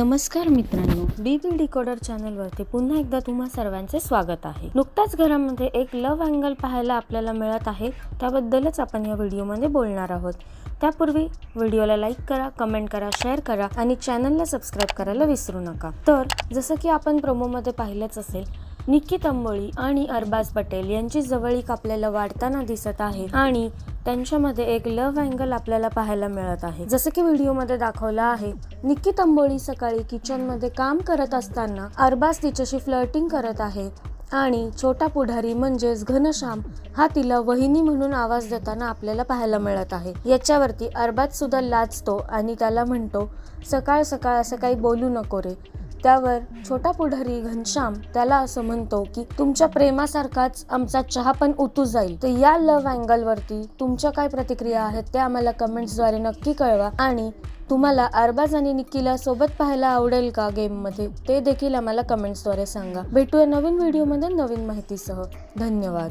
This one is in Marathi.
नमस्कार मित्रांनो बी बी डिकोडर चॅनलवरती पुन्हा एकदा तुम्हा सर्वांचे स्वागत आहे. नुकताच घरामध्ये एक लव्ह अँगल पाहायला आपल्याला मिळत आहे त्याबद्दलच आपण या व्हिडिओमध्ये बोलणार आहोत. त्यापूर्वी व्हिडिओला लाईक करा कमेंट करा शेअर करा आणि चॅनलला सबस्क्राईब करायला विसरू नका. तर जसं की आपण प्रोमोमध्ये पाहिलंच असेल निक्की तंबोळी आणि अरबाज पटेल यांची जवळीक आपल्याला वाढताना दिसत आहे आणि त्यांच्यामध्ये एक लव्ह अँगल आपल्याला पाहायला मिळत आहे. जसं की व्हिडिओमध्ये दाखवलं आहे निक्की तंबोळी सकाळी किचनमध्ये काम करत असताना अरबाज तिच्याशी फ्लर्टिंग करत आहे आणि छोटा पुढारी म्हणजेच घनश्याम हा तिला वहिनी म्हणून आवाज देताना आपल्याला पाहायला मिळत आहे. याच्यावरती अरबाज सुद्धा लाजतो आणि त्याला म्हणतो सकाळ सकाळ असं काही बोलू नको रे. त्यावर छोटा पुढारी घनश्याम त्याला असं म्हणतो की तुमच्या प्रेमासारखाच आमचा चहा पण उतू जाईल. तर या लव्ह अँगलवरती तुमच्या काय प्रतिक्रिया आहेत ते आम्हाला कमेंट्सद्वारे नक्की कळवा आणि तुम्हाला अरबाज आणि निकिला सोबत पाहायला आवडेल का गेममध्ये ते देखील आम्हाला कमेंट्सद्वारे सांगा. भेटूया नवीन व्हिडिओमध्ये नवीन माहितीसह. धन्यवाद.